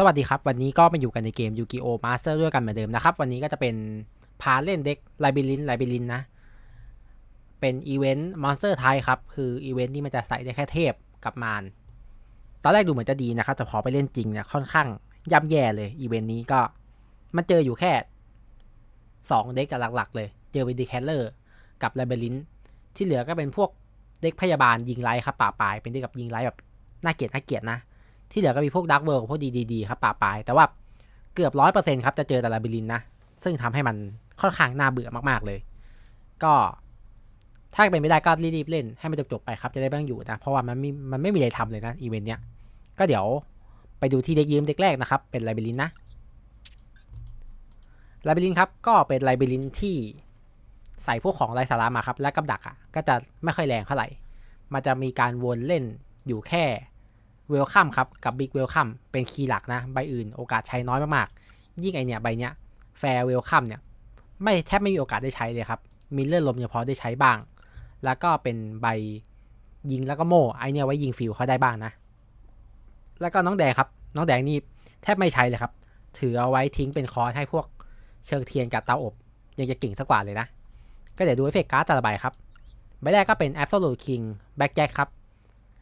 สวัสดีครับ วันนี้ก็มาอยู่กันในเกม Yu-Gi-Oh! Master ด้วยกันเหมือนเดิมนะครับ วันนี้ก็จะเป็นพาเล่นเด็กไลบิลินไลบิลินนะ เป็นอีเวนต์มอนสเตอร์ไทยครับ คืออีเวนต์ที่มันจะใส่ได้แค่เทพกับมารตอนแรกดูเหมือนจะดีนะครับ แต่พอไปเล่นจริงเนี่ยค่อนข้างย่ำแย่เลยอีเวนต์นี้ก็มันเจออยู่แค่สองเด็กหลักๆ เลย เจอวิดีแคลเลอร์กับไลบิลินที่เหลือก็เป็นพวกเด็กพยาบาลยิงไลท์ครับป่าปลายเป็นเด็กกับยิงไลท์แบบน่าเกลียดน่าเกลียดนะ ที่เหลือก็มีพวกดักเวิร์กับพวกดีๆครับป่าปลาย แต่ว่าเกือบร้อยเปอร์เซ็นต์ครับจะเจอแต่ลาบิลินนะ ซึ่งทำให้มันค่อนข้างน่าเบื่อมากๆเลย ก็ถ้าเป็นไม่ได้ก็รีบๆเล่นให้มันจบๆไปครับจะได้ไม่ต้องอยู่นะ เพราะว่ามันไม่มันไม่มีอะไรทำเลยนะอีเวนต์เนี้ยก็เดี๋ยวไปดูที่เด็กยืมเด็กแรกนะครับ เป็นไลบิลินนะไลบิลินครับก็เป็นไลบิลินที่ใส่พวกของไรสาระมาครับ และกับดักอะก็จะไม่ค่อยแรงเท่าไหร่ มันจะมีการวนเล่นอยู่แค่ เวลคัมครับกับบิ๊กเวลคัมเป็นคีย์หลักนะ ใบอื่นโอกาสใช้น้อยมากๆ ยิ่งไอเนี่ยใบเนี้ยแฟร์เวลคัมเนี่ยไม่แทบไม่มีโอกาสได้ใช้เลยครับมีเลื่อนลมเฉพาะได้ใช้บ้าง แล้วก็เป็นใบยิงแล้วก็โม่ไอเนี่ยไว้ยิงฟิวเขาได้บ้างนะ แล้วก็น้องแดงครับ น้องแดงนี่แทบไม่ใช้เลยครับ ถือเอาไว้ทิ้งเป็นคอร์สให้พวกเชิงเทียนกับเตาอบ ยังจะเก่งสักกว่าเลยนะ ก็เดี๋ยวดูเอฟเฟกต์การ์ดแต่ละใบครับ ใบแรกก็เป็น Absolute King Black Jack ครับ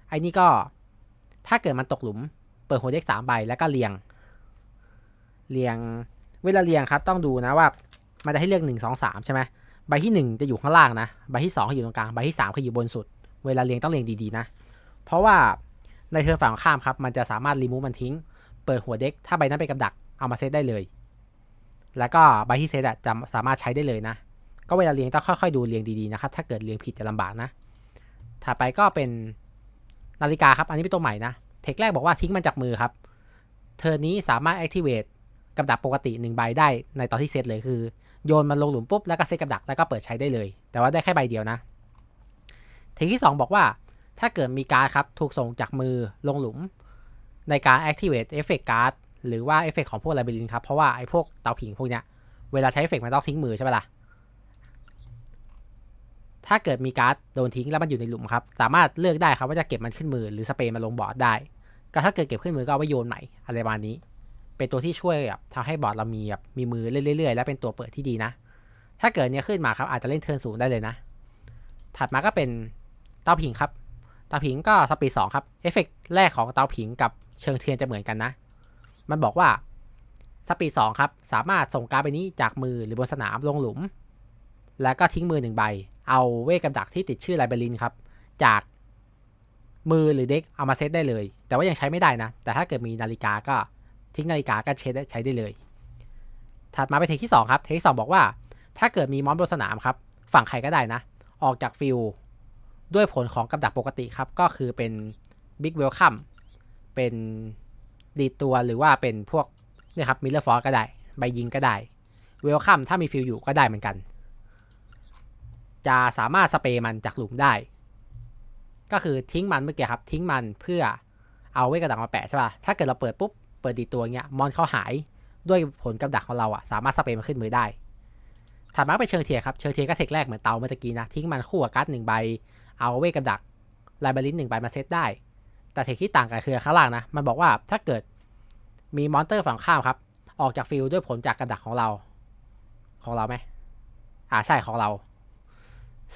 ไอ้นี่ก็ ถ้าเกิดมันตกหลุม เปิดหัวเด็กสามใบแล้วก็เรียง เรียง เวลาเรียงครับ ต้องดูนะว่า มันจะให้เลือกหนึ่งสองสามใช่ไหมใบที่หนึ่งจะอยู่ข้างล่างนะ ใบที่สองออยู่ตรงกลาง ใบที่สามคืออยู่บนสุด เวลาเรียงต้องเรียงดีๆนะ เพราะว่าในเทิร์นฝั่งข้ามครับ มันจะสามารถรีมูฟมันทิ้ง เปิดหัวเด็ก ถ้าใบนั้นเป็นกับดัก เอามาเซตได้เลย แล้วก็ใบที่เซตจะสามารถใช้ได้เลยนะ ก็เวลาเรียงต้องค่อยๆ ดูเรียงดีๆนะครับ ถ้าเกิดเรียงผิดจะลำบากนะ ถัดไปก็เป็น นาฬิกาครับ อันนี้เป็นตัวใหม่นะ เทคแรกบอกว่าทิ้งมันจากมือครับเทอนี้สามารถ activate กับดักปกติหนึ่งใบได้ในตอนที่เซตเลยคือ โยนมันลงหลุมปุ๊บแล้วก็เซตกับดักแล้วก็เปิดใช้ได้เลย แต่ว่าได้แค่ใบเดียวนะ เทคที่ 2 บอกว่า ถ้าเกิดมีการ์ดครับถูกส่งจากมือลงหลุม ในการ activate effect card หรือว่า effect ของพวกไลบิลินครับ เพราะว่าไอ้พวกเตาผิงพวกเนี้ยเวลาใช้ effect มันต้องทิ้งมือใช่ไหมล่ะ ถ้าเกิดมีการ์ดโดนทิ้งแล้วมันอยู่ในหลุมครับ สามารถเลือกได้ครับว่าจะเก็บมันขึ้นมือหรือสเปรย์มันลงบอร์ดได้ ก็ถ้าเกิดเก็บขึ้นมือก็เอาไว้โยนใหม่อะไรประมาณนี้ เป็นตัวที่ช่วยแบบทำให้บอร์ดเรามีแบบมีมือเรื่อยๆ และเป็นตัวเปิดที่ดีนะ ถ้าเกิดเนี้ยขึ้นมาครับอาจจะเล่นเทิร์นสูงได้เลยนะ ถัดมาก็เป็นเตาผิงครับ เตาผิงก็สปีดสองครับ เอฟเฟกแรกของเตาผิงกับเชิงเทียนจะเหมือนกันนะ มันบอกว่าสปีดสองครับ สามารถส่งการ์ดไปนี้จากมือหรือบนสนามลงหลุม แล้วก็ทิ้งมือหนึ่งใบ เอาเวทกับดักที่ติดชื่อไลเบลินครับ จากมือหรือเด็กเอามาเซตได้เลย แต่ว่ายังใช้ไม่ได้นะ แต่ถ้าเกิดมีนาฬิกาก็ทิ้งนาฬิกาก็ใช้ได้ใช้ได้เลย ถัดมาเป็นเทคที่ 2 ครับ เทคที่2บอกว่า ถ้าเกิดมีมอนบนสนามครับ ฝั่งใครก็ได้นะ ออกจากฟิลด้วยผลของกับดักปกติครับ ก็คือเป็นบิ๊กเวลคัมเป็นดีตัวหรือว่าเป็นพวกนี่ครับมิลเลอร์ฟอร์ก็ได้ ใบยิงก็ได้ เวลคัมถ้ามีฟิลอยู่ก็ได้เหมือนกัน จะสามารถสเปรย์มันจากหลุมได้ ก็คือทิ้งมันเมื่อกี้ครับ ทิ้งมันเพื่อเอาเวทกระดักมาแปะใช่ป่ะ ถ้าเกิดเราเปิดปุ๊บ เปิดดีตัวเงี้ย มอนเขาหายด้วยผลกับดักของเราอะสามารถสเปรย์มันขึ้นมือได้ถัดมาเป็นเชิงเทียครับ เชิงเทียก็เทคแรกเหมือนเตาเมื่อกี้นะ ทิ้งมันคู่กับการ์ดหนึ่งใบ เอาเวทกับดักไลบรารินหนึ่งใบมาเซตได้ แต่เทคที่ต่างกันคือข้างล่างนะ มันบอกว่าถ้าเกิดมีมอนเตอร์ฝั่งข้ามครับ ออกจากฟิลด้วยผลจากกับดักของเรา ของเราไหมอ่าใช่ของเรา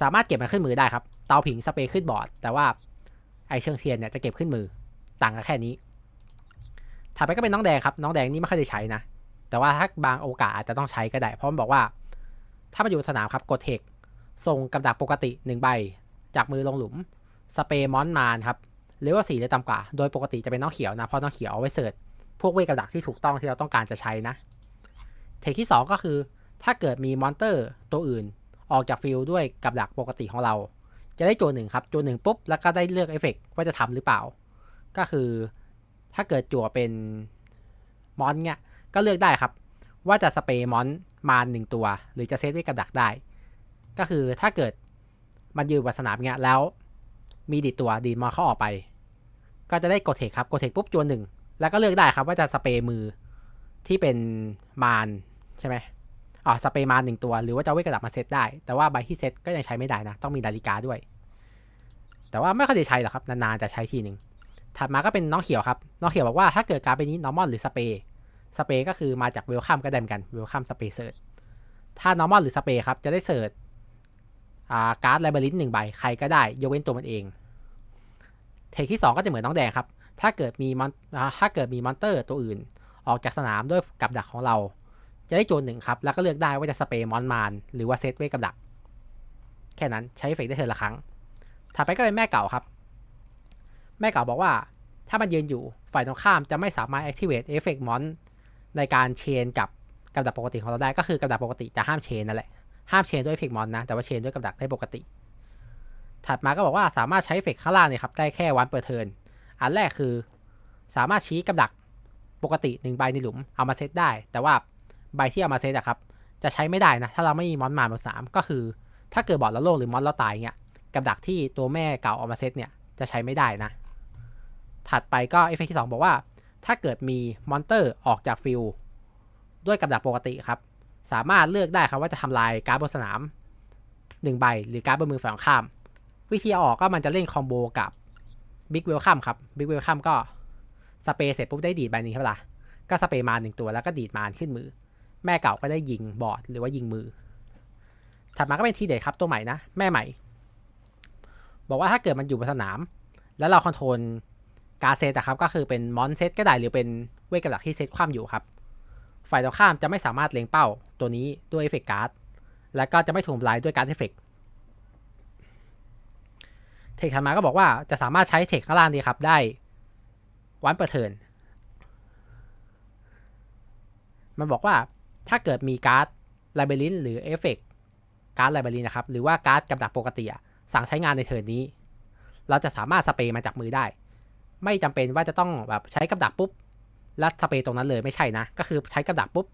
สามารถเก็บมันขึ้นมือได้ครับ เตาผิงสเปรย์ขึ้นบอร์ด แต่ว่าไอเชิงเทียนเนี่ยจะเก็บขึ้นมือ ต่างกันแค่นี้ ถัดไปก็เป็นน้องแดงครับ น้องแดงนี่ไม่ค่อยได้ใช้นะ แต่ว่าถ้าบางโอกาสอาจจะต้องใช้ก็ได้ เพราะมันบอกว่า ถ้ามันอยู่สนามครับกดเทคส่งกับดักปกติ 1 ใบ จากมือลงหลุม สเปรย์มอนมานครับเลเวลสี่หรือต่ำกว่า โดยปกติจะเป็นน้องเขียวนะ เพราะน้องเขียวเอาไว้เสิร์ชพวกเวทกับดักที่ถูกต้องที่เราต้องการจะใช้นะ เทคที่ 2 ก็คือ ถ้าเกิดมีมอนเตอร์ตัวอื่น ออกจากฟิลด้วยกับดักปกติของเรา จะได้โจหนึ่งครับ โจหนึ่งปุ๊บ แล้วก็ได้เลือกเอฟเฟกว่าจะทำหรือเปล่า ก็คือถ้าเกิดจั่วเป็นมอนเนี่ยก็เลือกได้ครับ ว่าจะสเปรย์มอนมาหนึ่งตัว หรือจะเซตด้วยกับดักได้ ก็คือถ้าเกิดมันยืนบนสนามเนี่ยแล้วมีดีดตัวดีดมอนเข้าออกไป ก็จะได้กดเทคครับกดเทคปุ๊บจัวหนึ่งแล้วก็เลือกได้ครับว่าจะสเปรย์มือที่เป็นมานใช่ไหม อ๋อสเปรย์มาหนึ่งตัว หรือว่าจะเวกระดับมาเซตได้ แต่ว่าใบที่เซตก็ยังใช้ไม่ได้นะ ต้องมีนาฬิกาด้วย แต่ว่าไม่ค่อยได้ใช้หรอกครับ นานๆจะใช้ทีหนึ่งถัดมาก็เป็นน้องเขียวครับ น้องเขียวบอกว่าถ้าเกิดการเป็นนี้ normal หรือสเปย์สเปย์ก็คือมาจากเวลคัมก็ได้เหมือนกันเวลคัมสเปย์เซิร์ชถ้า normal หรือสเปย์ครับจะได้เสิร์ชการ์ดไลบรารีหนึ่งใบใครก็ได้ยกเว้นตัวมันเองเทคที่ 2 ก็จะเหมือนน้องแดงครับ ถ้าเกิดมีมอนถ้าเกิดมีมอนเตอร์ตัวอื่น ออกจากสนามด้วยกับดักของเรา จะได้โจนหนึ่งครับ แล้วก็เลือกได้ว่าจะสเปรย์มอนมาน หรือว่าเซตไว้กับดัก แค่นั้นใช้เฟกได้เทอละครั้ง ถัดไปก็เป็นแม่เก่าครับ แม่เก่าบอกว่า ถ้ามันยืนอยู่ฝ่ายตรงข้ามจะไม่สามารถ activate effect mon ในการเชนกับกับดักปกติของเราได้ ก็คือกับดักปกติจะห้ามเชนนั่นแหละ ห้ามเชนด้วย effect mon นะ แต่ว่าเชนด้วยกับดักได้ปกติ ถัดมาก็บอกว่าสามารถใช้ effect ข้างล่างเนี่ยครับได้แค่วันเปิดเทิร์นอันแรกคือ สามารถชี้กับดักปกติหนึ่งใบในหลุมเอามาเซตได้ แต่ว่า ใบที่เอามาเซตอะครับ จะใช้ไม่ได้นะ ถ้าเราไม่มีมอนมาบนสนามก็คือ ถ้าเกิดบอดแล้วโลกหรือมอนเราตายเงี้ยกับดักที่ตัวแม่เก่าเอามาเซตเนี่ยจะใช้ไม่ได้นะ ถัดไปก็เอฟเฟกที่ 2 บอกว่า ถ้าเกิดมีมอนเตอร์ออกจากฟิลด้วยกับดักปกติครับ สามารถเลือกได้ครับว่าจะทำลายการ์ดบนสนาม 1 ใบหรือการ์ดบนมือฝั่งข้าม วิธีออกก็มันจะเล่นคอมโบกับบิ๊กเวลคัมครับบิ๊กเวลคัมก็สเปรย์เสร็จปุ๊บได้ดีดใบนี้ครับล่ะก็สเปรย์มาหนึ่งตัวแล้วก็ดีดมานขึ้นมือ แม่เก่าก็ได้ยิงบอดหรือว่ายิงมือ ถัดมาก็เป็นทีเด็ดครับตัวใหม่นะ แม่ใหม่ บอกว่าถ้าเกิดมันอยู่บนสนาม แล้วเราคอนโทรลการเซตอะครับ ก็คือเป็นมอนเซตก็ได้หรือเป็นเวทกับดักที่เซตคว่ำอยู่ครับ ฝ่ายตรงข้ามจะไม่สามารถเล็งเป้าตัวนี้ด้วยเอฟเฟกการ์ด และก็จะไม่ถูกทำลายด้วยการเอฟเฟกเทคถัดมาก็บอกว่าจะสามารถใช้เทคข้างล่างนี้ครับได้วันเปิดเทินมันบอกว่า ถ้าเกิดมีการ์ดไลบรารีหรือเอฟเฟกการ์ดไลบรารีนะครับ หรือว่าการ์ดกับดักปกติสั่งใช้งานในเทิร์นนี้ เราจะสามารถสเปย์มาจากมือได้ ไม่จำเป็นว่าจะต้องแบบใช้กับดักปุ๊บแล้วสเปย์ตรงนั้นเลยไม่ใช่นะ ก็คือใช้กับดักปุ๊บ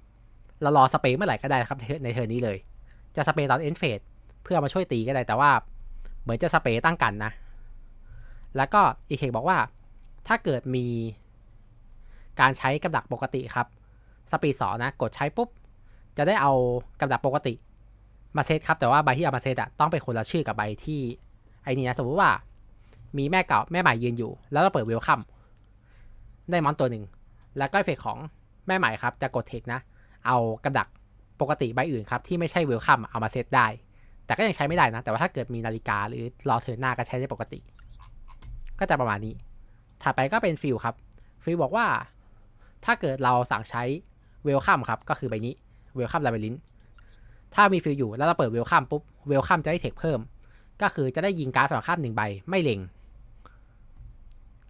เรารอสเปย์เมื่อไหร่ก็ได้ครับในเทิร์นนี้เลย จะสเปย์ตอนเอ็นเฟสเพื่อมาช่วยตีก็ได้แต่ว่า เหมือนจะสเปย์ตั้งกันนะ แล้วก็อีเคบอกว่า ถ้าเกิดมีการใช้กับดักปกติครับสปีดสอนะ กดใช้ปุ๊บ จะได้เอากับดักปกติมาเซตครับ แต่ว่าใบที่เอามาเซตอะต้องเป็นคนละชื่อกับใบที่ไอ้นี่นะสมมติว่า มีแม่เก่าแม่ใหม่ยืนอยู่ แล้วเราเปิดเวลคัมได้มอนตัวหนึ่ง แล้วก็เอฟเฟกของแม่ใหม่ครับ จะกดเทคนะ เอากับดักปกติใบอื่นครับ ที่ไม่ใช่เวลคัมเอามาเซตได้ แต่ก็ยังใช้ไม่ได้นะ แต่ว่าถ้าเกิดมีนาฬิกาหรือรอเทิร์นหน้าก็ใช้ได้ปกติ ก็จะประมาณนี้ ถัดไปก็เป็นฟิลครับฟิลบอกว่า ถ้าเกิดเราสั่งใช้เวลคัมครับก็คือใบนี้ เวลคัมลาเบลินถ้ามีฟิลอยู่แล้วเราเปิดเวลคัมปุ๊บเวลคัมจะได้เทคเพิ่ม ก็คือจะได้ยิงการ์ดฝั่งข้ามหนึ่งใบไม่เล็ง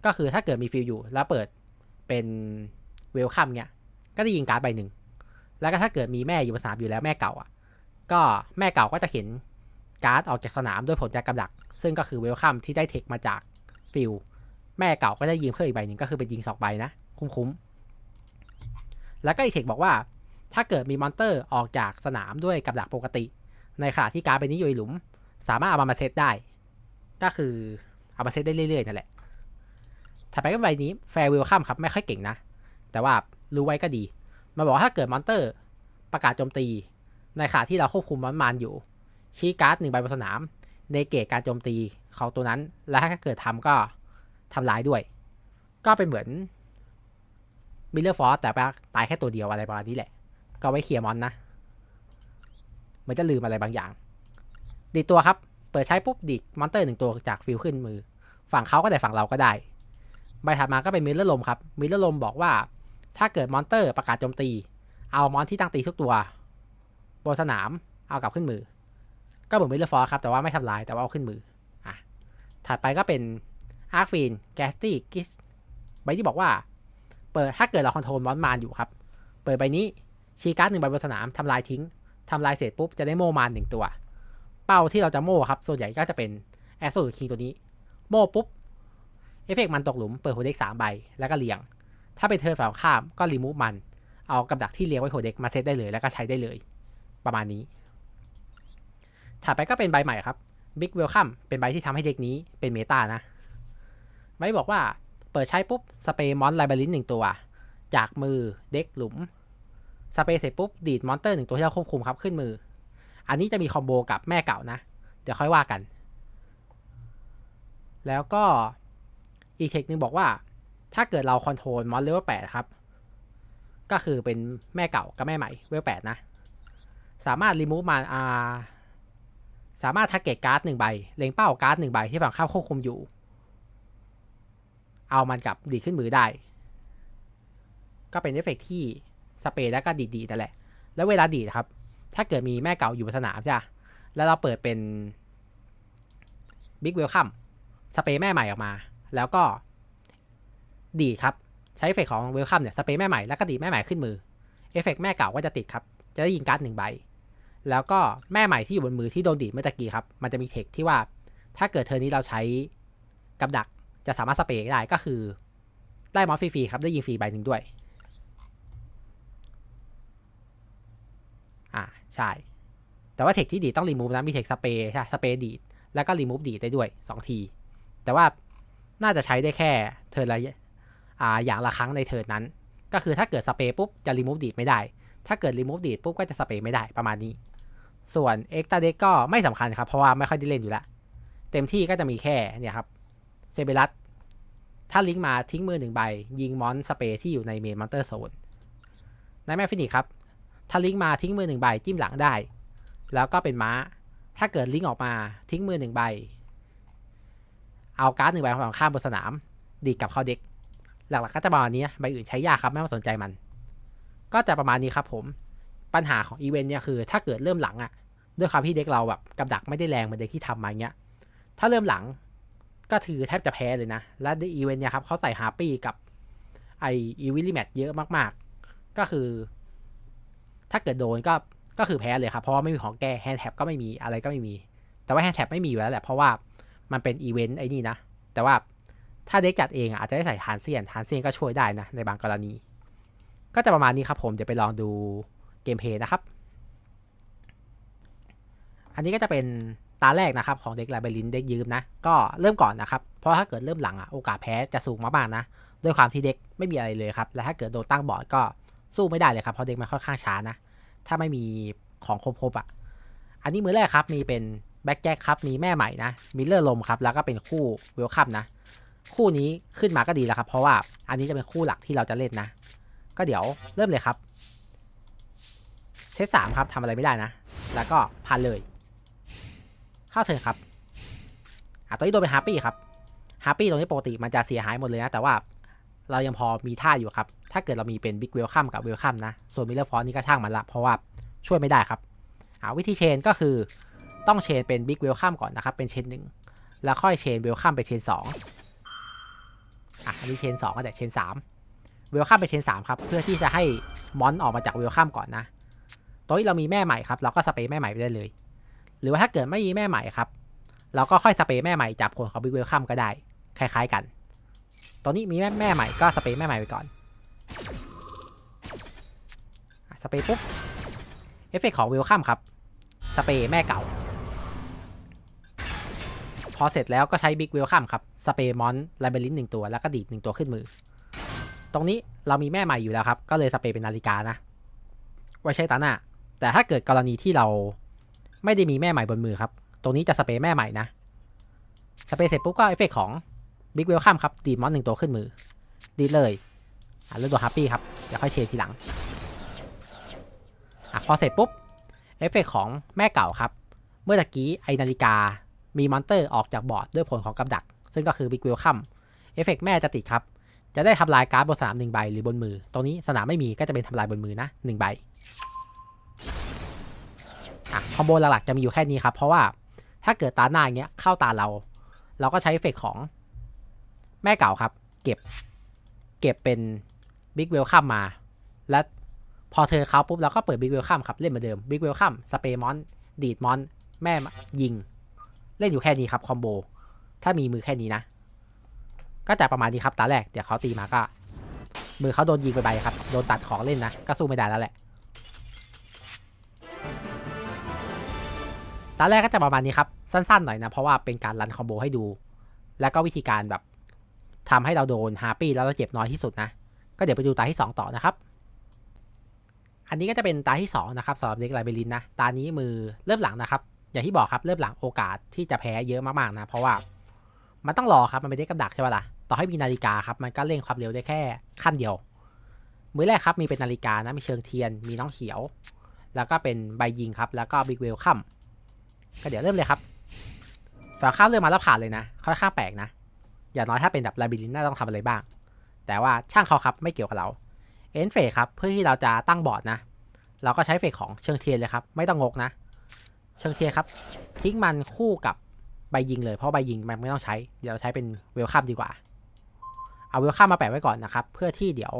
ก็คือถ้าเกิดมีฟิลอยู่แล้วเปิดเป็นเวลคัมเนี้ยก็จะยิงการ์ดใบหนึ่งแล้วก็ถ้าเกิดมีแม่อยู่บนสนามอยู่แล้วแม่เก่าอะ ก็แม่เก่าก็จะเห็นการ์ดออกจากสนามด้วยผลจากกำดัก ซึ่งก็คือเวลคัมที่ได้เทคมาจากฟิลแม่เก่าก็จะยิงเพิ่มอีกใบหนึ่งก็คือเป็นยิงสองใบนะ คุ้มๆแล้วก็อีเทคบอกว่า ถ้าเกิดมีมอนเตอร์ออกจากสนามด้วยกับดักปกติ ในขณะที่การ์ดใบนี้อยู่ในหลุม สามารถเอามาเซตได้ ก็คือเอามาเซตได้เรื่อยๆนั่นแหละถัดไปก็ใบนี้แฟร์วิลคัมครับไม่ค่อยเก่งนะ แต่ว่ารู้ไว้ก็ดี มาบอกว่าถ้าเกิดมอนเตอร์ประกาศโจมตี ในขณะที่เราควบคุมมันมานอยู่ ชี้การ์ดหนึ่งใบบนสนาม ในเกตการโจมตีเขาตัวนั้น และถ้าเกิดทำก็ทำลายด้วย ก็เป็นเหมือนมิเลอร์ฟอร์แต่ว่าตายแค่ตัวเดียวอะไรประมาณนี้แหละ ก็ไว้เคลียร์มอนนะเหมือนจะลืมอะไรบางอย่าง ดีตัวครับ เปิดใช้ปุ๊บดีมอนเตอร์หนึ่งตัวจากฟิลขึ้นมือ ฝั่งเขาก็ได้ฝั่งเราก็ได้ ใบถัดมาก็เป็นมิลเลอร์ลมครับ มิลเลอร์ลมบอกว่า ถ้าเกิดมอนเตอร์ประกาศโจมตี เอามอนที่ตั้งตีทุกตัวบนสนามเอากลับขึ้นมือ ก็เหมือนมิลเลอร์ฟอร์ครับแต่ว่าไม่ทำลายแต่ว่าเอาขึ้นมืออะถัดไปก็เป็นอาร์คฟีนแกสตี้กิสใบที่บอกว่า เปิดถ้าเกิดเราคอนโทรลมอนมานอยู่ครับ เปิดใบนี้ ชี้การ์ดหนึ่งใบบนสนามทำลายทิ้งทำลายเสร็จปุ๊บจะได้โมมานหนึ่งตัว เป้าที่เราจะโม่ครับส่วนใหญ่ก็จะเป็นแอสโซลูคิงตัวนี้ โม่ปุ๊บเอฟเฟกมันตกหลุมเปิดหัวเด็กสามใบแล้วก็เลียง ถ้าเป็นเทิร์นฝั่งข้ามก็รีมูฟมัน เอากับดักที่เลี้ยงไว้หัวเด็กมาเซตได้เลยแล้วก็ใช้ได้เลย ประมาณนี้ ถัดไปก็เป็นใบใหม่ครับ Big Welcome เป็นใบที่ทำให้เด็กนี้เป็นเมตานะใบบอกว่าเปิดใช้ปุ๊บสเปรย์มอนไลบารินหนึ่งตัว จากมือเด็กหลุม สเปรย์เสร็จปุ๊บดีดมอนเตอร์หนึ่งตัวที่เราควบคุมครับขึ้นมือ อันนี้จะมีคอมโบกับแม่เก่านะ เดี๋ยวค่อยว่ากัน แล้วก็อีกเทคนึงบอกว่า ถ้าเกิดเราคอนโทรลมอนเลเวลแปดครับ ก็คือเป็นแม่เก่ากับแม่ใหม่เวลแปดนะ สามารถรีมูฟมาอ่าสามารถทาร์เก็ตการ์ดหนึ่งใบ เล็งเป้าการ์ดหนึ่งใบที่ฝั่งข้ามควบคุมอยู่ เอามันกลับดีขึ้นมือได้ ก็เป็นเอฟเฟกต์ที่ สเปรย์แล้วก็ดีดๆนั่นแหละ แล้วเวลาดีดครับ ถ้าเกิดมีแม่เก่าอยู่บนสนามใช่ปะแล้วเราเปิดเป็นบิ๊กเวลคัมสเปรย์แม่ใหม่ออกมา แล้วก็ดีครับ ใช้เอฟเฟกต์ของเวลคัมเนี่ยสเปรย์แม่ใหม่แล้วก็ดีแม่ใหม่ขึ้นมือเอฟเฟกต์แม่เก่าก็จะติดครับ จะได้ยิงการ์ดหนึ่งใบ แล้วก็แม่ใหม่ที่อยู่บนมือที่โดนดีดเมื่อตะกี้ครับ มันจะมีเทคที่ว่า ถ้าเกิดเทอร์นนี้เราใช้กับดักจะสามารถสเปรย์ได้ก็คือ ได้มอสฟรีๆครับได้ยิงฟรีใบหนึ่งด้วย อ่าใช่ แต่ว่าเทคที่ดีต้องรีมูฟนะ มีเทคสเปรย์ใช่สเปรย์ดีด แล้วก็รีมูฟดีดได้ด้วย 2 ที แต่ว่าน่าจะใช้ได้แค่เทิร์นละอ่าอย่างละครั้งในเทิร์นนั้น ก็คือถ้าเกิดสเปรย์ปุ๊บจะรีมูฟดีดไม่ได้ ถ้าเกิดรีมูฟดีดปุ๊บก็จะสเปรย์ไม่ได้ประมาณนี้ ส่วนเอ็กตาเด็กก็ไม่สำคัญครับ เพราะว่าไม่ค่อยได้เล่นอยู่แล้วเต็มที่ก็จะมีแค่เนี่ยครับเซเบรัสถ้าลิงก์มาทิ้งมือหนึ่งใบ ยิงมอนสเปรย์ที่อยู่ในเมนมอนเตอร์โซนในแมฟฟินิกครับ ถ้าลิงก์มาทิ้งมือหนึ่งใบจิ้มหลังได้ แล้วก็เป็นม้า ถ้าเกิดลิงก์ออกมาทิ้งมือหนึ่งใบ เอาการ์ดหนึ่งใบของข้ามบนสนาม ดีกับเข้าเด็ก หลักๆก็จะประมาณนี้ใบอื่นใช้ยากครับไม่ต้องสนใจมัน ก็จะประมาณนี้ครับผม ปัญหาของอีเวนต์เนี่ยคือ ถ้าเกิดเริ่มหลังอะ่ะด้วยความที่เด็กเราแบบกับดักไม่ได้แรงเหมือนเด็กที่ทำมาเงี้ย ถ้าเริ่มหลังก็ถือแทบจะแพ้เลยนะ และในอีเวนต์เนี่ยครับเขาใส่ฮาร์ปี้กับไออีวิลลี่แมทเยอะมากๆ ก็คือ ถ้าเกิดโดนก็ก็คือแพ้เลยครับ เพราะว่าไม่มีของแก้แฮนด์แท็บก็ไม่มีอะไรก็ไม่มี แต่ว่าแฮนด์แท็บไม่มีอยู่แล้วแหละเพราะว่ามันเป็นอีเวนต์ไอ้นี่นะ แต่ว่าถ้าเด็กจัดเองอาจจะได้ใส่ทานเซียนทานเซียนก็ช่วยได้นะ ในบางกรณี ก็จะประมาณนี้ครับผมเดี๋ยวไปลองดูเกมเพย์นะครับ อันนี้ก็จะเป็นตาแรกนะครับของเด็กลาเบลินเด็กยืมนะ ก็เริ่มก่อนนะครับ เพราะถ้าเกิดเริ่มหลังอะโอกาสแพ้จะสูงมากๆนะ ด้วยความที่เด็กไม่มีอะไรเลยครับ และถ้าเกิดโดนตั้งบอร์ดก็ สู้ไม่ได้เลยครับเพราะเด็กมันค่อนข้างช้านะ ถ้าไม่มีของครบๆอะ่ะ อันนี้มือแรกครับมีเป็นแบ็กแจ็คครับมีแม่ใหม่นะมิลเลอร์ลมครับแล้วก็เป็นคู่เวลคัมนะ คู่นี้ขึ้นมาก็ดีแล้วครับ เพราะว่าอันนี้จะเป็นคู่หลักที่เราจะเล่นนะ ก็เดี๋ยวเริ่มเลยครับเซตสามครับทำอะไรไม่ได้นะ แล้วก็ผ่านเลยเข้าเถินครับอะตัวนี้โดนเป็นฮาร์ปี้ครับฮาร์ปี้ตรงนี้ปกติมันจะเสียหายหมดเลยนะแต่ว่า เรายังพอมีท่าอยู่ครับ ถ้าเกิดเรามีเป็นบิ๊กเวลคัมกับเวลคัมนะ ส่วนมิเลอร์ฟอนนี่ก็ช่างมันละ เพราะว่าช่วยไม่ได้ครับอาวิธีเชนก็คือต้องเชนเป็นบิ๊กเวลคัมก่อนนะครับ เป็นเชนหนึ่งแล้วค่อยเชนเวลคัมไปเชนสองอะอันนี้เชนสองก็แต่เชนสามเวลคัมไปเชนสามครับเพื่อที่จะให้มอนออกมาจากเวลคัมก่อนนะตอนนี้เรามีแม่ใหม่ครับเราก็สเปรย์แม่ใหม่ไปได้เลย หรือว่าถ้าเกิดไม่มีแม่ใหม่ครับ เราก็ค่อยสเปรย์แม่ใหม่จากผลของบิ๊กเวลคัมก็ได้ คล้าย ๆกัน ตอนนี้มีแม่แม่ใหม่ก็สเปรย์แม่ใหม่ไปก่อนสเปรย์ปุ๊บเอฟเฟกของเวลคัมครับสเปรย์แม่เก่า พอเสร็จแล้วก็ใช้บิ๊กเวลคัมครับสเปรย์มอนไลเบลินหนึ่งตัวแล้วก็ดีดหนึ่งตัวขึ้นมือ ตรงนี้เรามีแม่ใหม่อยู่แล้วครับ ก็เลยสเปรย์เป็นนาฬิกานะ ไว้ใช้ตาหน้า แต่ถ้าเกิดกรณีที่เราไม่ได้มีแม่ใหม่บนมือครับ ตรงนี้จะสเปรย์แม่ใหม่นะสเปรย์เสร็จปุ๊บก็เอฟเฟกของ บิ๊กเวลคัมครับดีมอนหนึ่งตัวขึ้นมือ ดีเลยอะเลือกตัวฮัปปี้ครับเดี๋ยวค่อยเชนทีหลังอะพอเสร็จปุ๊บเอฟเฟกของแม่เก่าครับ เมื่อตะกี้ไอนาฬิกามีมอนเตอร์ออกจากบอร์ดด้วยผลของกับดัก ซึ่งก็คือบิ๊กเวลคัมเอฟเฟกแม่จะติดครับ จะได้ทำลายการ์ดบนสนามหนึ่งใบหรือบนมือ ตรงนี้สนามไม่มีก็จะเป็นทำลายบนมือนะหนึ่งใบอะคอมโบหลักๆจะมีอยู่แค่นี้ครับ เพราะว่าถ้าเกิดตาหน้าอย่างเงี้ยเข้าตาเรา เราก็ใช้เอฟเฟกของ แม่เก่าครับ เก็บ เก็บเป็นบิ๊กเวลคัมมา และพอเธอเขาปุ๊บเราก็เปิดบิ๊กเวลคัมครับ เล่นเหมือนเดิมบิ๊กเวลคัมสเปรย์มอนดีดมอนแม่ยิง เล่นอยู่แค่นี้ครับคอมโบถ้ามีมือแค่นี้นะ ก็จะประมาณนี้ครับตาแรกเดี๋ยวเขาตีมาก็ มือเขาโดนยิงไปใบครับ โดนตัดของเล่นนะ ก็สู้ไม่ได้แล้วแหละตาแรกก็จะประมาณนี้ครับ สั้นๆหน่อยนะ เพราะว่าเป็นการรันคอมโบให้ดู แล้วก็วิธีการแบบ ทำให้เราโดนฮาร์ปี้แล้วเราเจ็บน้อยที่สุดนะ ก็เดี๋ยวไปดูตาที่ 2 ต่อนะครับ อันนี้ก็จะเป็นตาที่ 2 นะครับสำหรับเด็กไลเบลินนะ ตานี้มือเริ่มหลังนะครับ อย่างที่บอกครับเริ่มหลังโอกาสที่จะแพ้เยอะมากๆนะ เพราะว่ามันต้องรอครับมันไม่ได้กับดักใช่ปะล่ะต่อให้มีนาฬิกาครับมันก็เร่งความเร็วได้แค่ขั้นเดียว มือแรกครับมีเป็นนาฬิกานะมีเชิงเทียน มีน้องเขียว แล้วก็เป็นใบยิงครับแล้วก็บิ๊กเวลคัมก็เดี๋ยวเริ่มเลยครับฝาข้ามเริ่มมาแล้วผ่านเลยนะค่อนข้างแปลกนะ อย่างน้อยถ้าเป็นแบบลาบิลินน่าต้องทำอะไรบ้าง แต่ว่าช่างเขาครับไม่เกี่ยวกับเราเอ็นเฟกครับเพื่อที่เราจะตั้งบอร์ดนะ เราก็ใช้เฟกของเชิงเทียนเลยครับ ไม่ต้องงกนะ เชิงเทียนครับทิ้งมันคู่กับใบยิงเลยเพราะใบยิงมันไม่ต้องใช้ เดี๋ยวเราใช้เป็นเวลคัมดีกว่า เอาเวลคัมมาแปะไว้ก่อนนะครับ เพื่อที่เดี๋ยว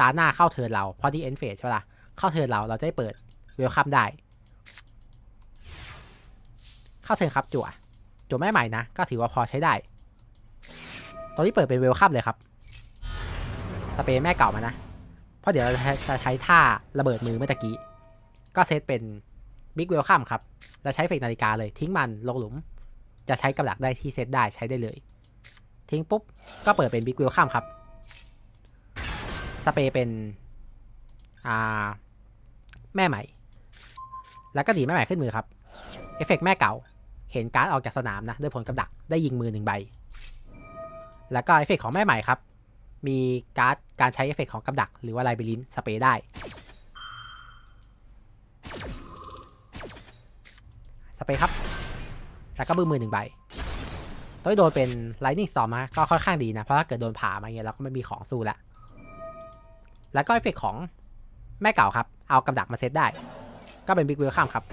ตาหน้าเข้าเทิร์นเราเพราะที่เอ็นเฟสใช่ปะล่ะเข้าเทิร์นเราเราจะได้เปิดเวลคัมได้ เข้าเทิร์นครับจั่วจั่วแม่ใหม่นะ ก็ถือว่าพอใช้ได้ ตอนนี้เปิดเป็นเวลคัมเลยครับ สเปรย์แม่เก่ามานะ เพราะเดี๋ยวเราจะใช้ท่าระเบิดมือเมื่อกี้ ก็เซตเป็นบิ๊กเวลคัมครับ แล้วใช้เฟกนาฬิกาเลยทิ้งมันลงหลุม จะใช้กับดักได้ที่เซตได้ใช้ได้เลย ทิ้งปุ๊บ ก็เปิดเป็นบิ๊กเวลคัมครับ สเปรย์เป็นอ่าแม่ใหม่ แล้วก็ดีแม่ใหม่ขึ้นมือครับ เอฟเฟกแม่เก่า เห็นการ์ดออกจากสนามนะด้วยผลกับดักได้ยิงมือหนึ่งใบ แล้วก็เอฟเฟกของแม่ใหม่ครับ มีการ์ดการใช้เอฟเฟกของกับดัก หรือว่าไลเบลินสเปรย์ได้ สเปรย์ครับ แล้วก็มือมือหนึ่งใบต้อยโดนเป็น Lightning Storm นะก็ค่อนข้างดีนะ เพราะถ้าเกิดโดนผ่ามาเงี้ยเราก็ไม่มีของสู้ละ แล้วก็เอฟเฟกของแม่เก่าครับ เอากำดักมาเซตได้ ก็เป็นบิ๊กเวลข้ามครับ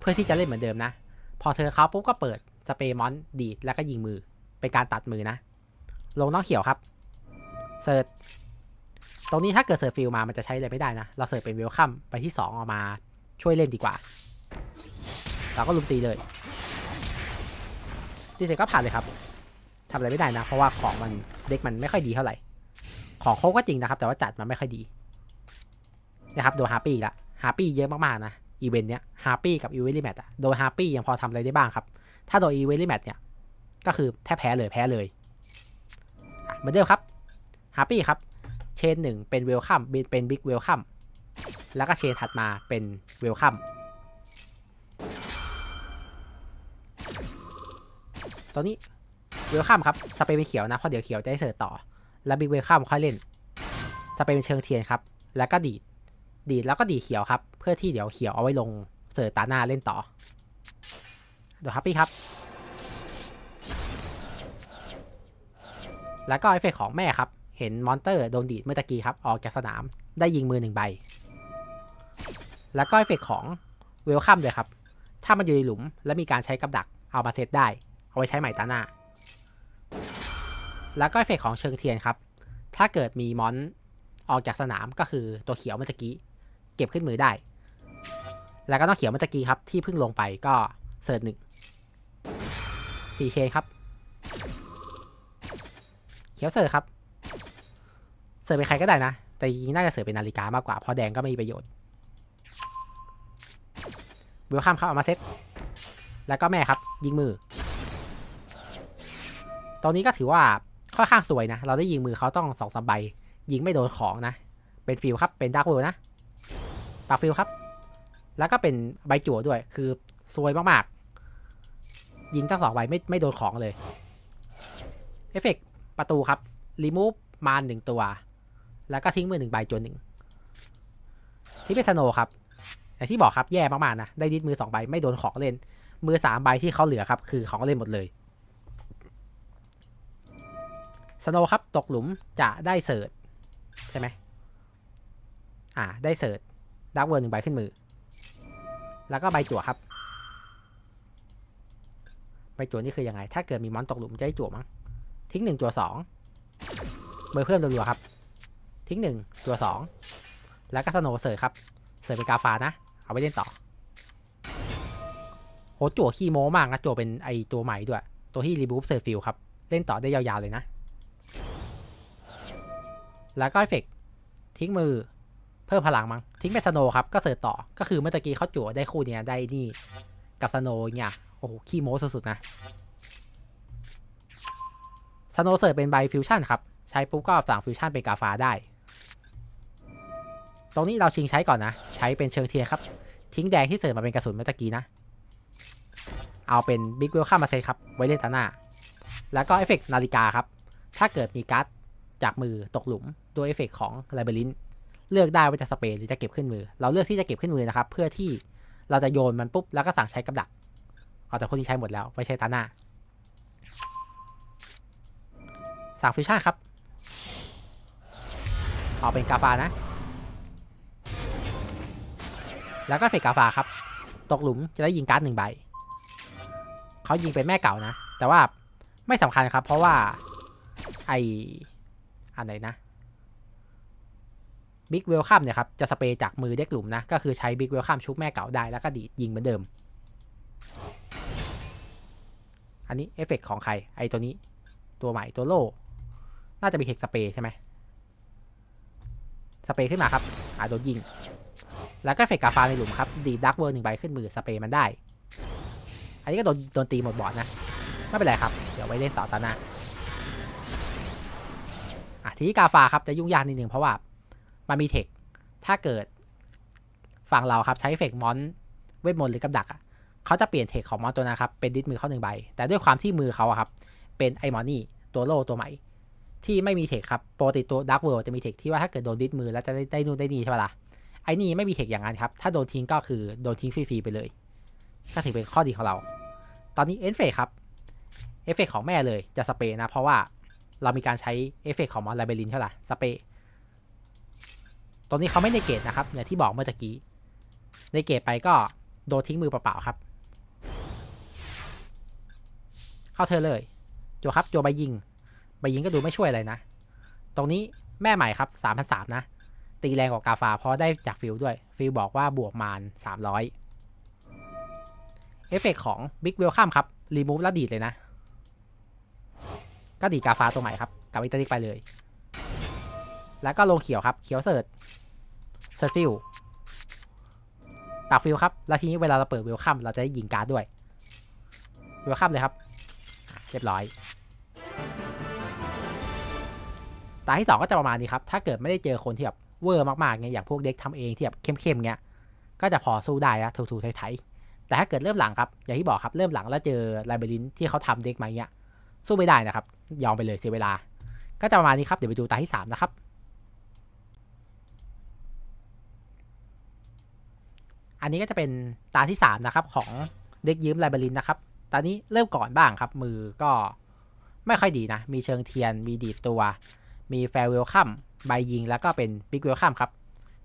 เพื่อที่จะเล่นเหมือนเดิมนะ พอเธอเขาปุ๊บก็เปิดสเปรย์มอนดีดแล้วก็ยิงมือ เป็นการตัดมือนะ ลงน้องเขียวครับเสิร์ชตรงนี้ถ้าเกิดเสิร์ฟฟิลมามันจะใช้อะไรไม่ได้นะ เราเสิร์ฟเป็นเวลคัมไปที่ 2 ออกมาช่วยเล่นดีกว่า เราก็ลุมตีเลยตีเสร็จก็ผ่านเลยครับทำอะไรไม่ได้นะ เพราะว่าของมันเด็กมันไม่ค่อยดีเท่าไหร่ ของเขาก็จริงนะครับ แต่ว่าจัดมันไม่ค่อยดีนะครับโดนฮาปี้ละฮาปี้เยอะมากๆนะอีเวนต์เนี้ยฮาปี้กับอีเวนต์แมทอะโดนฮาปี้ยังพอทำอะไรได้บ้างครับ ถ้าโดนอีเวนต์แมทเนี่ยก็คือแทบแพ้เลยแพ้เลย เหมือนเดิมครับฮาปี้ครับเชนหนึ่งเป็นเวลคัมเป็นบิ๊กเวลคัมแล้วก็เชนถัดมาเป็นเวลคัมตัวนี้เวลคัมครับสเปรย์เป็นเขียวนะเพราะเดี๋ยวเขียวจะได้เสิร์ฟต่อ แล้วบิ๊กเวลคัมค่อยเล่นสเปรย์เป็นเชิงเทียนครับ แล้วก็ดีดดีดแล้วก็ดีเขียวครับ เพื่อที่เดี๋ยวเขียวเอาไว้ลงเสิร์ฟตาหน้าเล่นต่อเดี๋ยวฮัปปี้ครับ แล้วก็เอฟเฟกของแม่ครับ เห็นมอนเตอร์โดนดีดเมื่อตะกี้ครับ ออกจากสนามได้ยิงมือหนึ่งใบ แล้วก็เอฟเฟกของเวลคัมด้วยครับ ถ้ามันอยู่ในหลุมและมีการใช้กับดักเอามาเซตได้ เอาไว้ใช้ใหม่ตาหน้า แล้วก็เอฟเฟกของเชิงเทียนครับ ถ้าเกิดมีมอนออกจากสนามก็คือตัวเขียวเมื่อกี้ เก็บขึ้นมือได้ แล้วก็ต้องเขียวเมื่อกี้ครับที่เพิ่งลงไปก็เสิร์ชหนึ่งสี่เชนครับ ขียวเสิร์ครับ เสิร์ชเป็นใครก็ได้นะ แต่จริงๆน่าจะเสิร์ชเป็นนาฬิกามากกว่า เพราะแดงก็ไม่มีประโยชน์เวลคัมครับเอามาเซต แล้วก็แม่ครับ ยิงมือตรงนี้ก็ถือว่าค่อนข้างสวยนะ เราได้ยิงมือเขาต้องสองสามใบ ยิงไม่โดนของนะ เป็นฟิลครับ เป็นดาร์กเวิลด์นะ ปากฟิลครับ แล้วก็เป็นใบจั่วด้วย คือซวยมากๆ ยิงตั้งสองใบไม่ไม่โดนของเลย เอฟเฟก ประตูครับรีมูฟมานหนึ่งตัว แล้วก็ทิ้งมือหนึ่งใบจนหนึ่งที่เป็นสโนครับอย่างที่บอกครับแย่มากๆนะ ได้ดิสมือสองใบไม่โดนของเล่น มือสามใบที่เขาเหลือครับ คือของเล่นหมดเลยสโนครับตกหลุมจะได้เสิร์ชใช่ไหมอ่าได้เสิร์ชดักเวิร์หนึ่งใบขึ้นมือ แล้วก็ใบจั่วครับ ใบจั่วนี่คือยังไง ถ้าเกิดมีมอนตกหลุมจะได้จั่วมั้ง ทิ้งหนึ่งจัวสองเบอร์เพิ่มรัวครับ ทิ้งหนึ่งจัวสองแล้วก็สโนเสิร์ชครับ เสิร์ชเป็นกาฟานะ เอาไปเล่นต่อโหจั่วขี้โม้มากนะจั่วเป็นไอตัวใหม่ด้วย ตัวที่รีบูฟเซอร์ฟิลครับ เล่นต่อได้ยาวๆเลยนะ แล้วก็เอฟเฟกทิ้งมือเพิ่มพลังมั้งทิ้งไปสโนครับ ก็เสิร์ชต่อก็คือเมื่อกี้เขาจั่วได้คู่เนี้ยได้นี่กับสโนเนี่ยโอ้โหขี้โม้สุดๆนะ สโนเสิร์เป็นใบฟิวชั่นครับ ใช้ปุ๊บก็สั่งฟิวชั่นเป็นกาฟ้าได้ ตรงนี้เราชิงใช้ก่อนนะ ใช้เป็นเชิงเทียนครับ ทิ้งแดงที่เสิร์ฟมาเป็นกระสุนเมื่อกี้นะ เอาเป็นบิ๊กเวลข้ามาเซตครับ ไว้เล่นตาหน้า แล้วก็เอฟเฟกนาฬิกาครับ ถ้าเกิดมีการ์ดจากมือตกหลุมโดยเอฟเฟกของไลเบลินเลือกได้ว่าจะสเปรย์หรือจะเก็บขึ้นมือ เราเลือกที่จะเก็บขึ้นมือนะครับ เพื่อที่เราจะโยนมันปุ๊บแล้วก็สั่งใช้กับดักเอาแต่คนที่ใช้หมดแล้วไม่ใช่ตาหน้า สั่งฟิวชั่นครับเอาเป็นกาฟานะ แล้วก็เฟกกาฟาครับ ตกหลุมจะได้ยิงการ์ดหนึ่งใบ เขายิงเป็นแม่เก่านะ แต่ว่าไม่สำคัญครับ เพราะว่าไออันไหนนะบิ๊กเวลคัมเนี่ยครับ จะสเปรย์จากมือเด็กหลุมนะ ก็คือใช้บิ๊กเวลคัมชุบแม่เก่าได้แล้วก็ดีดยิงเหมือนเดิม อันนี้เอฟเฟกของใครไอตัวนี้ ตัวใหม่ตัวโล น่าจะมีเทคสเปรย์ใช่ไหมสเปรย์ขึ้นมาครับอ่าโดนยิง แล้วก็เฟกกาฟาในหลุมครับ ดีดดักเวอร์หนึ่งใบขึ้นมือสเปรย์มันได้ อันนี้ก็โดนโดนตีหมดบอร์ดนะ ไม่เป็นไรครับ เดี๋ยวไว้เล่นต่อตาหน้าอะทีนี้กาฟาครับจะยุ่งยากนิดนึงเพราะว่ามันมีเทค ถ้าเกิดฝั่งเราครับใช้เฟกมอนเวทมนต์หรือกับดักอะเขาจะเปลี่ยนเทคของมอนตัวนะครับเป็นดิสมือเขาหนึ่งใบ แต่ด้วยความที่มือเขาอะครับเป็นไอมอนนี่ตัวโล่ตัวใหม่ ที่ไม่มีเทคครับปกติตัวดักเวิลจะมีเทคที่ว่าถ้าเกิดโดนดิสมือแล้วจะได้ได้นู่นได้นี่ใช่ปะล่ะไอ้นี่ไม่มีเทคอย่างนั้นครับ ถ้าโดนทิ้งก็คือโดนทิ้งฟรีๆไปเลย ก็ถือเป็นข้อดีของเรา ตอนนี้เอฟเฟกครับ เอฟเฟกของแม่เลยจะสเปรย์นะ เพราะว่าเรามีการใช้เอฟเฟกของมอนไลเบลินใช่ปะล่ะสเปรย์ตรงนี้เขาไม่ในเกตนะครับอย่างที่บอกเมื่อกี้ ในเกตไปก็โดนทิ้งมือเปล่าๆครับ เข้าเธอเลยจวครับจวใบยิง ใบยิงก็ดูไม่ช่วยอะไรนะ ตรงนี้แม่ใหม่ครับ3 0 0นสามนะ ตีแรงกว่ากาฟาเพราะได้จากฟิลด้วย ฟิลบอกว่าบวกมาน300เอฟเฟกของ Big Welcome ครับ รีมูฟแล้วดีดเลยนะ ก็ดีดกาฟาตัวใหม่ครับ กับอิตาลิกไปเลย แล้วก็ลงเขียวครับ เขียวเสิร์ชเสิร์ชฟิลปากฟิลครับ แล้วทีนี้เวลาเราเปิดเวลคัมเราจะได้ยิงการ์ดด้วย เวลคัมเลยครับ เรียบร้อย ตาที่สองก็จะประมาณนี้ครับ ถ้าเกิดไม่ได้เจอคนที่แบบเวอร์มากๆเนี่ยอย่างพวกเด็กทำเองที่แบบเข้มๆเงี้ย ก็จะพอสู้ได้นะถูๆไทยๆแต่ถ้าเกิดเริ่มหลังครับ อย่างที่บอกครับ เริ่มหลังแล้วเจอไลเบรินที่เขาทำเด็กมาเงี้ย สู้ไม่ได้นะครับ ยอมไปเลยเสียเวลา ก็จะประมาณนี้ครับ เดี๋ยวไปดูตาที่สามนะครับ อันนี้ก็จะเป็นตาที่สามนะครับ ของเด็กยืมไลเบรินนะครับ ตอนนี้เริ่มก่อนบ้างครับ มือก็ไม่ค่อยดีนะ มีเชิงเทียน มีดีดตัว มีแฟร์เวลคัมใบยิงแล้วก็เป็นบิ๊กเวลคัมครับ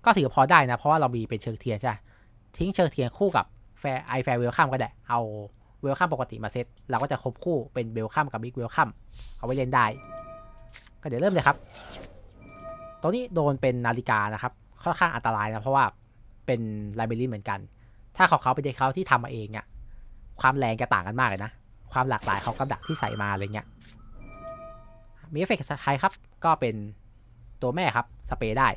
ก็ถือพอได้นะ เพราะว่าเรามีเป็นเชิงเทียนใช่ ทิ้งเชิงเทียนคู่กับแฟร์ไอแฟร์เวลคัมก็ได้ เอาเวลคัมปกติมาเซตเราก็จะครบคู่เป็นเวลคัมกับบิ๊กเวลคัมเอาไว้เล่นได้ ก็เดี๋ยวเริ่มเลยครับตรงนี้โดนเป็นนาฬิกานะครับ ค่อนข้างอันตรายนะเพราะว่าเป็นไลบรารีเหมือนกัน ถ้าเขาเขาเป็นเด็กเขาที่ทำมาเองเนี่ยความแรงจะต่างกันมากเลยนะ ความหลากหลายเขากำดักที่ใส่มาอะไรเงี้ย มีเอฟเฟกต์ไทยครับ ก็เป็นตัวแม่ครับสเปรย์ได้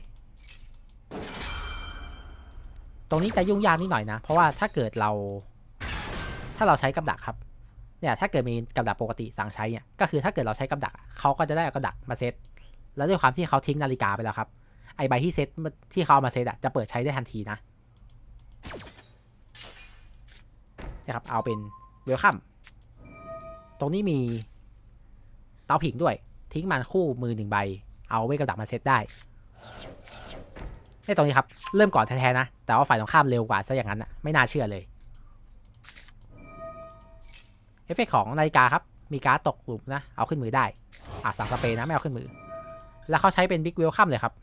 ตรงนี้จะยุ่งยากนิดหน่อยนะ เพราะว่าถ้าเกิดเรา ถ้าเราใช้กับดักครับเนี่ยถ้าเกิดมีกับดักปกติสั่งใช้เนี่ยก็คือถ้าเกิดเราใช้กับดักเขาก็จะได้เอากับดักมาเซตแล้วด้วยความที่เขาทิ้งนาฬิกาไปแล้วครับไอใบที่เซตที่เขาเอามาเซตอะจะเปิดใช้ได้ทันทีนะนะครับเอาเป็นเวลคัมตรงนี้มีเตาผิงด้วย ทิ้งมันคู่มือหนึ่งใบ เอาเวทกับดักมาเซตได้ในตรงนี้ครับ เริ่มก่อนแท้ๆนะ แต่ว่าฝ่ายตรงข้ามเร็วกว่าซะอย่างนั้นอะไม่น่าเชื่อเลยเอฟเฟกของนาฬิกาครับ มีการ์ดตกหลุมนะ เอาขึ้นมือได้ อะสั่งสเปรย์นะ ไม่เอาขึ้นมือ แล้วเขาใช้เป็นบิ๊กเวลคัมเลยครับ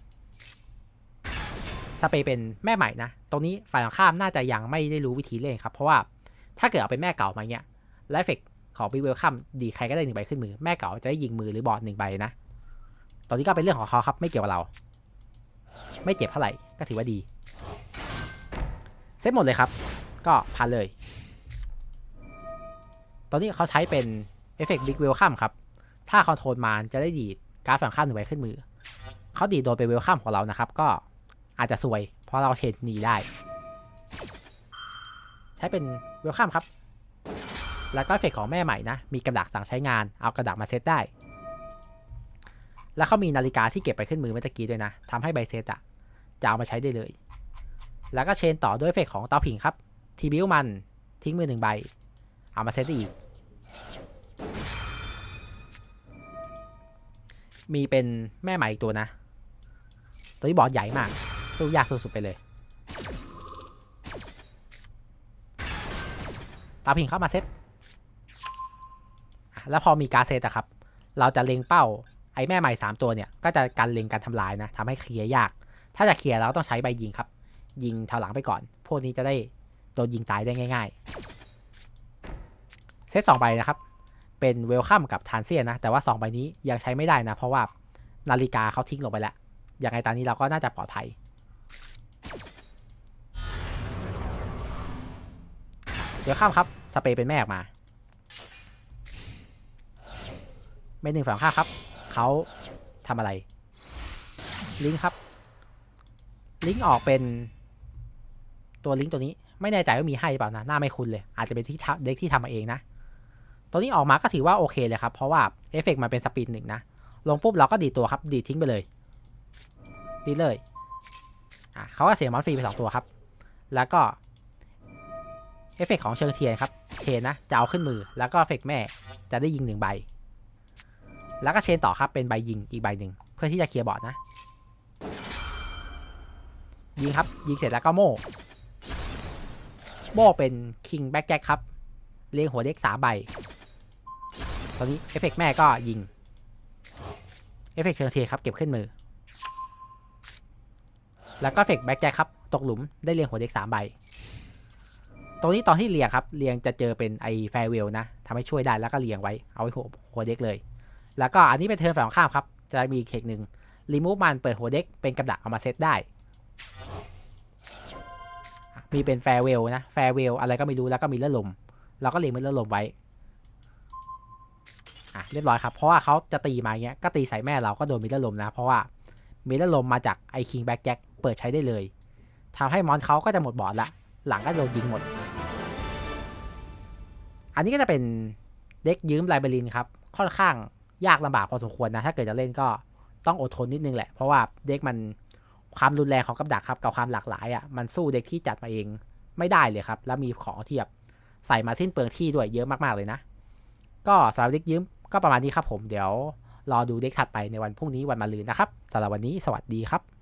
สเปรย์เป็นแม่ใหม่นะ ตรงนี้ฝ่ายตรงข้ามน่าจะยังไม่ได้รู้วิธีเล่นครับ เพราะว่าถ้าเกิดเอาเป็นแม่เก่ามาเนี้ยและเอฟเฟก ของบิ๊กเวลคัมดีใครก็ได้หนึ่งใบขึ้นมือ แม่เก่าจะได้ยิงมือหรือบอร์ดหนึ่งใบนะ ตอนนี้ก็เป็นเรื่องของเขาครับไม่เกี่ยวกับเรา ไม่เจ็บเท่าไหร่ก็ถือว่าดี เซตหมดเลยครับ ก็ผ่านเลย ตอนนี้เขาใช้เป็นเอฟเฟกต์บิ๊กเวลคัมครับ ถ้าคอนโทรลมานจะได้ดีดการ์ดฝั่งข้ามหนึ่งใบขึ้นมือ เขาดีดโดนไปเวลคัมของเรานะครับ ก็อาจจะซวย เพราะเราเชนหนีได้ ใช้เป็นเวลคัมครับ แล้วก็เฟกของแม่ใหม่นะ มีกระดักสั่งใช้งาน เอากระดักมาเซตได้ แล้วเขามีนาฬิกาที่เก็บไปขึ้นมือเมื่อกี้ด้วยนะทำให้ใบเซตอะจะเอามาใช้ได้เลย แล้วก็เชนต่อด้วยเฟกของเตาผิงครับ ทีบิวมันทิ้งมือหนึ่งใบ เอามาเซตได้อีก มีเป็นแม่ใหม่อีกตัวนะ ตัวนี้บอสใหญ่มาก สู้ยากสุดๆไปเลยตาพิงเข้ามาเซต แล้วพอมีการเซตอะครับ เราจะเล็งเป้าไอ้แม่ใหม่ 3 ตัวเนี่ย ก็จะกันเล็งการทำลายนะทำให้เคลียร์ยาก ถ้าจะเคลียร์เราต้องใช้ใบยิงครับ ยิงเท่าหลังไปก่อน พวกนี้จะได้โดนยิงตายได้ง่าย ๆ เซตสองใบนะครับ เป็นเวลคัมกับทานเซียนนะ แต่ว่า 2 ใบนี้ยังใช้ไม่ได้นะ เพราะว่านาฬิกาเขาทิ้งลงไปแล้ว ยังไงตอนนี้เราก็น่าจะปลอดภัยเวลคัมครับ สเปรย์เป็นแม่ออกมา เมนหนึ่งฝั่งข้าครับ เขาทำอะไร ลิงครับ ลิงออกเป็นตัวลิงตัวนี้ ไม่แน่ใจว่ามีให้หรือเปล่านะ หน้าไม่คุ้นเลย อาจจะเป็นที่ทำเด็กที่ทำมาเองนะ ตัวนี้ออกมาก็ถือว่าโอเคเลยครับ เพราะว่าเอฟเฟกต์มันเป็นสปีดหนึ่งนะ ลงปุ๊บเราก็ดีตัวครับ ดีทิ้งไปเลย ดีเลย อะเขาก็เสียมอนฟรีไปสองตัวครับ แล้วก็เอฟเฟกต์ของเชิงเทียนครับเชนนะ จะเอาขึ้นมือ แล้วก็เอฟเฟกต์แม่ จะได้ยิงหนึ่งใบ แล้วก็เชนต่อครับเป็นใบยิงอีกใบหนึ่งเพื่อที่จะเคลียร์บอร์ดนะ ยิงครับ ยิงเสร็จแล้วก็โม่โม่เป็นคิงแบ็กแจ็คครับเรียงหัวเด็กสามใบตอนนี้เอฟเฟกต์แม่ก็ยิงเอฟเฟกต์เชิงเทียครับเก็บขึ้นมือ แล้วก็เอฟเฟกต์แบ็กแจ็คครับตกหลุมได้เรียงหัวเด็กสามใบตรงนี้ตอนที่เรียงครับเรียงจะเจอเป็นไอแฟร์เวลนะทำให้ช่วยได้แล้วก็เรียงไว้เอาไว้หัวหัวเด็กเลย แล้วก็อันนี้เป็นเทิร์นฝั่งตรงข้ามครับ จะมีอีกเทคหนึ่งรีมูฟมันเปิดหัวเด็กเป็นกับดักเอามาเซตได้ มีเป็นแฟร์เวลนะ แฟร์เวลอะไรก็ไม่รู้แล้วก็มีเลือดลม เราก็เลียงเป็นเลือดลมไว้ อะเรียบร้อยครับ เพราะว่าเขาจะตีมาอย่างเงี้ย ก็ตีใส่แม่เราก็โดนมีเลือดลมนะ เพราะว่ามีเลือดลมมาจากไอคิงแบ็กแจ็คเปิดใช้ได้เลยทำให้มอนเขาก็จะหมดบอดละ หลังก็โดนยิงหมด อันนี้ก็จะเป็นเด็กยืมไลเบรินครับ ค่อนข้าง ยากลำบากพอสมควรนะ ถ้าเกิดจะเล่นก็ต้องอดทนนิดนึงแหละ เพราะว่าเด็กมันความรุนแรงของกับดักครับกับความหลากหลายอะ่ะมันสู้เด็กที่จัดมาเองไม่ได้เลยครับ แล้วมีของเทียบบใส่มาสิ้นเปลืองที่ด้วยเยอะมากๆเลยนะ ก็สำหรับเด็กยืมก็ประมาณนี้ครับผมเดี๋ยวรอดูเด็กถัดไปในวันพรุ่งนี้วันมะรืนนะครับสำหรับวันนี้สวัสดีครับ